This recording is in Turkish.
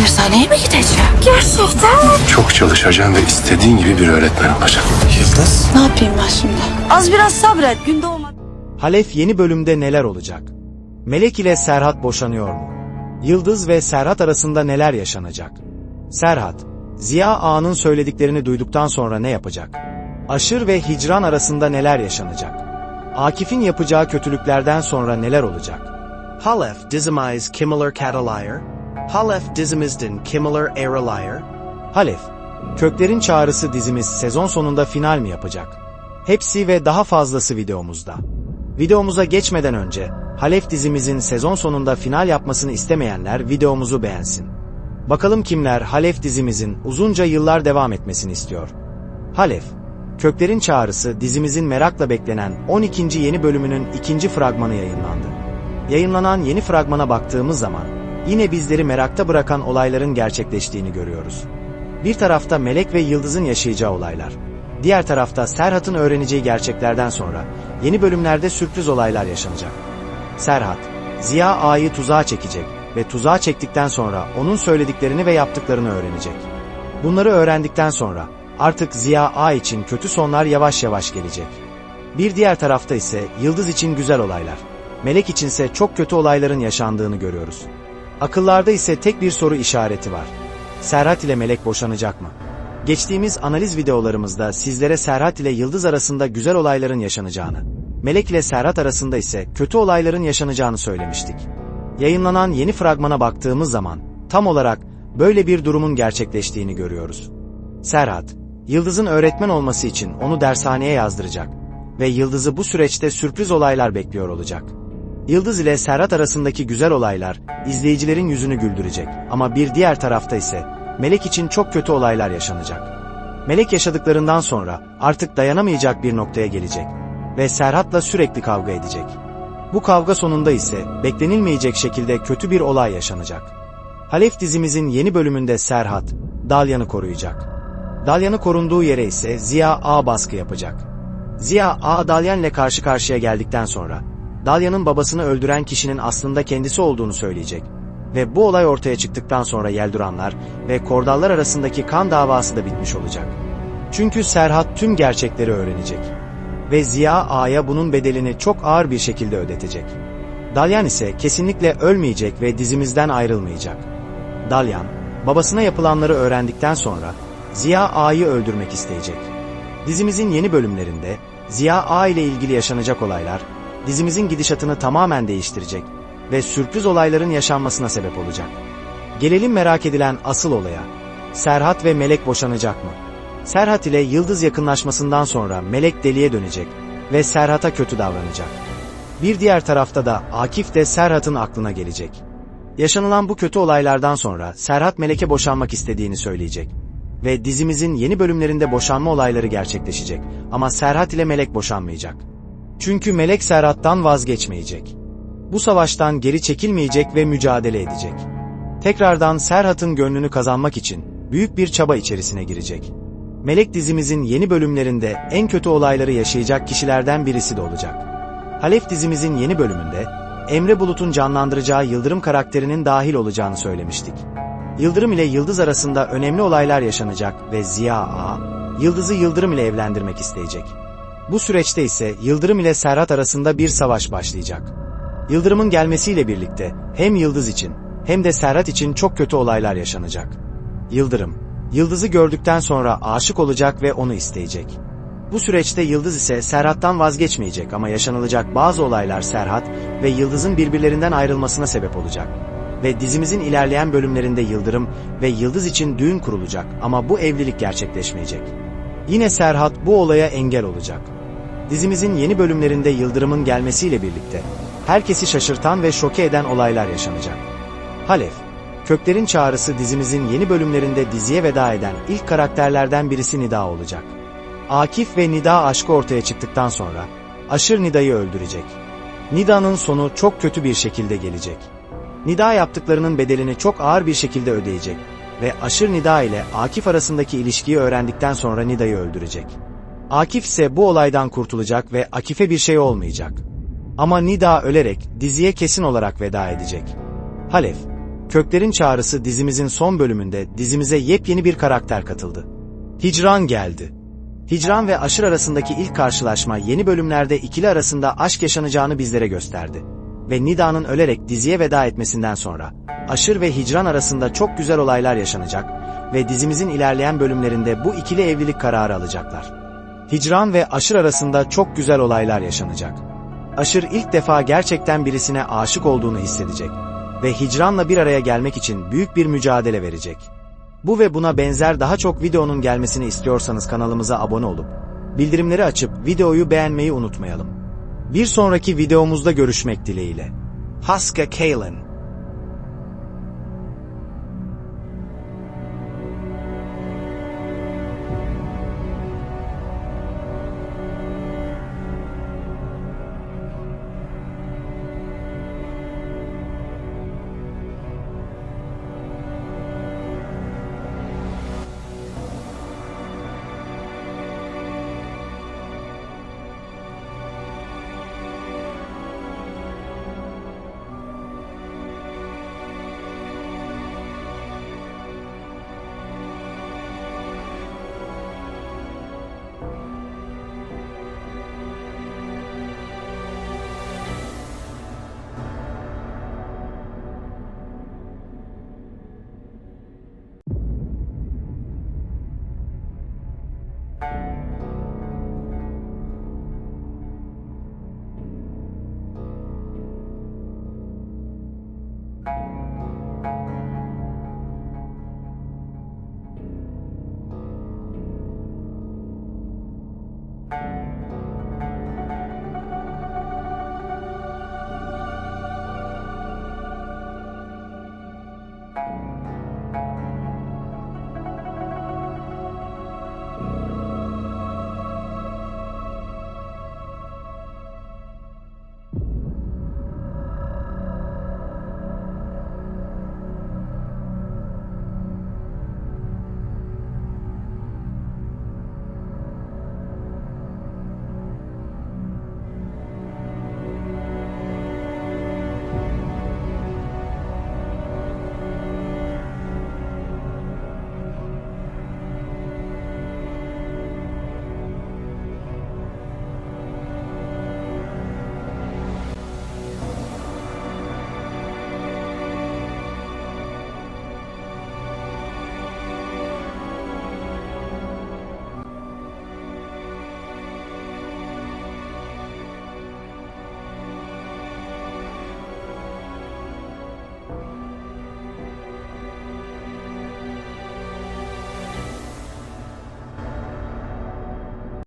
dershaneye mi gideceğim? Gerçekten mi? Çok çalışacağım ve istediğin gibi bir öğretmen olacağım. Yıldız. Ne yapayım ben şimdi? Az biraz sabret. Gün doğmadı. Halef yeni bölümde neler olacak? Melek ile Serhat boşanıyor mu? Yıldız ve Serhat arasında neler yaşanacak? Serhat, Ziya Ağa'nın söylediklerini duyduktan sonra ne yapacak? Aşır ve Hicran arasında neler yaşanacak? Akif'in yapacağı kötülüklerden sonra neler olacak? Halef dizimiz kimiler katalayır? Halef dizimizdin kimiler eralayır? Halef, Köklerin Çağrısı dizimiz sezon sonunda final mi yapacak? Hepsi ve daha fazlası videomuzda. Videomuza geçmeden önce, Halef dizimizin sezon sonunda final yapmasını istemeyenler videomuzu beğensin. Bakalım kimler Halef dizimizin uzunca yıllar devam etmesini istiyor. Halef, Köklerin Çağrısı dizimizin merakla beklenen 12. yeni bölümünün ikinci fragmanı yayınlandı. Yayınlanan yeni fragmana baktığımız zaman, yine bizleri merakta bırakan olayların gerçekleştiğini görüyoruz. Bir tarafta Melek ve Yıldız'ın yaşayacağı olaylar, diğer tarafta Serhat'ın öğreneceği gerçeklerden sonra yeni bölümlerde sürpriz olaylar yaşanacak. Serhat, Ziya Ağa'yı tuzağa çekecek ve tuzağa çektikten sonra onun söylediklerini ve yaptıklarını öğrenecek. Bunları öğrendikten sonra artık Ziya Ağa için kötü sonlar yavaş yavaş gelecek. Bir diğer tarafta ise Yıldız için güzel olaylar, Melek içinse çok kötü olayların yaşandığını görüyoruz. Akıllarda ise tek bir soru işareti var. Serhat ile Melek boşanacak mı? Geçtiğimiz analiz videolarımızda sizlere Serhat ile Yıldız arasında güzel olayların yaşanacağını, Melek ile Serhat arasında ise kötü olayların yaşanacağını söylemiştik. Yayınlanan yeni fragmana baktığımız zaman tam olarak böyle bir durumun gerçekleştiğini görüyoruz. Serhat, Yıldız'ın öğretmen olması için onu dershaneye yazdıracak ve Yıldız'ı bu süreçte sürpriz olaylar bekliyor olacak. Yıldız ile Serhat arasındaki güzel olaylar izleyicilerin yüzünü güldürecek ama bir diğer tarafta ise Melek için çok kötü olaylar yaşanacak. Melek yaşadıklarından sonra artık dayanamayacak bir noktaya gelecek ve Serhat'la sürekli kavga edecek. Bu kavga sonunda ise beklenilmeyecek şekilde kötü bir olay yaşanacak. Halef dizimizin yeni bölümünde Serhat, Dalyan'ı koruyacak. Dalyan'ı korunduğu yere ise Ziya A baskı yapacak. Ziya A Dalyan'le karşı karşıya geldikten sonra Dalya'nın babasını öldüren kişinin aslında kendisi olduğunu söyleyecek. Ve bu olay ortaya çıktıktan sonra Yelduranlar ve Kordallar arasındaki kan davası da bitmiş olacak. Çünkü Serhat tüm gerçekleri öğrenecek. Ve Ziya A'ya bunun bedelini çok ağır bir şekilde ödetecek. Dalyan ise kesinlikle ölmeyecek ve dizimizden ayrılmayacak. Dalyan, babasına yapılanları öğrendikten sonra Ziya A'yı öldürmek isteyecek. Dizimizin yeni bölümlerinde Ziya A ile ilgili yaşanacak olaylar dizimizin gidişatını tamamen değiştirecek ve sürpriz olayların yaşanmasına sebep olacak. Gelelim merak edilen asıl olaya. Serhat ve Melek boşanacak mı? Serhat ile Yıldız yakınlaşmasından sonra Melek deliye dönecek ve Serhat'a kötü davranacak. Bir diğer tarafta da Akif de Serhat'ın aklına gelecek. Yaşanılan bu kötü olaylardan sonra Serhat Melek'e boşanmak istediğini söyleyecek. Ve dizimizin yeni bölümlerinde boşanma olayları gerçekleşecek ama Serhat ile Melek boşanmayacak. Çünkü Melek Serhat'tan vazgeçmeyecek. Bu savaştan geri çekilmeyecek ve mücadele edecek. Tekrardan Serhat'ın gönlünü kazanmak için büyük bir çaba içerisine girecek. Melek dizimizin yeni bölümlerinde en kötü olayları yaşayacak kişilerden birisi de olacak. Halef dizimizin yeni bölümünde Emre Bulut'un canlandıracağı Yıldırım karakterinin dahil olacağını söylemiştik. Yıldırım ile Yıldız arasında önemli olaylar yaşanacak ve Ziya A, Yıldız'ı Yıldırım ile evlendirmek isteyecek. Bu süreçte ise Yıldırım ile Serhat arasında bir savaş başlayacak. Yıldırım'ın gelmesiyle birlikte hem Yıldız için hem de Serhat için çok kötü olaylar yaşanacak. Yıldırım, Yıldız'ı gördükten sonra aşık olacak ve onu isteyecek. Bu süreçte Yıldız ise Serhat'tan vazgeçmeyecek ama yaşanılacak bazı olaylar Serhat ve Yıldız'ın birbirlerinden ayrılmasına sebep olacak. Ve dizimizin ilerleyen bölümlerinde Yıldırım ve Yıldız için düğün kurulacak ama bu evlilik gerçekleşmeyecek. Yine Serhat bu olaya engel olacak. Dizimizin yeni bölümlerinde Yıldırım'ın gelmesiyle birlikte herkesi şaşırtan ve şoke eden olaylar yaşanacak. Halef, Köklerin Çağrısı dizimizin yeni bölümlerinde diziye veda eden ilk karakterlerden birisi Nida olacak. Akif ve Nida aşkı ortaya çıktıktan sonra Aşır Nida'yı öldürecek. Nida'nın sonu çok kötü bir şekilde gelecek. Nida yaptıklarının bedelini çok ağır bir şekilde ödeyecek ve Aşır Nida ile Akif arasındaki ilişkiyi öğrendikten sonra Nida'yı öldürecek. Akif ise bu olaydan kurtulacak ve Akif'e bir şey olmayacak. Ama Nida ölerek diziye kesin olarak veda edecek. Halef, Köklerin Çağrısı dizimizin son bölümünde dizimize yepyeni bir karakter katıldı. Hicran geldi. Hicran ve Aşır arasındaki ilk karşılaşma yeni bölümlerde ikili arasında aşk yaşanacağını bizlere gösterdi. Ve Nida'nın ölerek diziye veda etmesinden sonra Aşır ve Hicran arasında çok güzel olaylar yaşanacak ve dizimizin ilerleyen bölümlerinde bu ikili evlilik kararı alacaklar. Hicran ve Aşır arasında çok güzel olaylar yaşanacak. Aşır ilk defa gerçekten birisine aşık olduğunu hissedecek ve Hicran'la bir araya gelmek için büyük bir mücadele verecek. Bu ve buna benzer daha çok videonun gelmesini istiyorsanız kanalımıza abone olup, bildirimleri açıp videoyu beğenmeyi unutmayalım. Bir sonraki videomuzda görüşmek dileğiyle. Haska Kalen.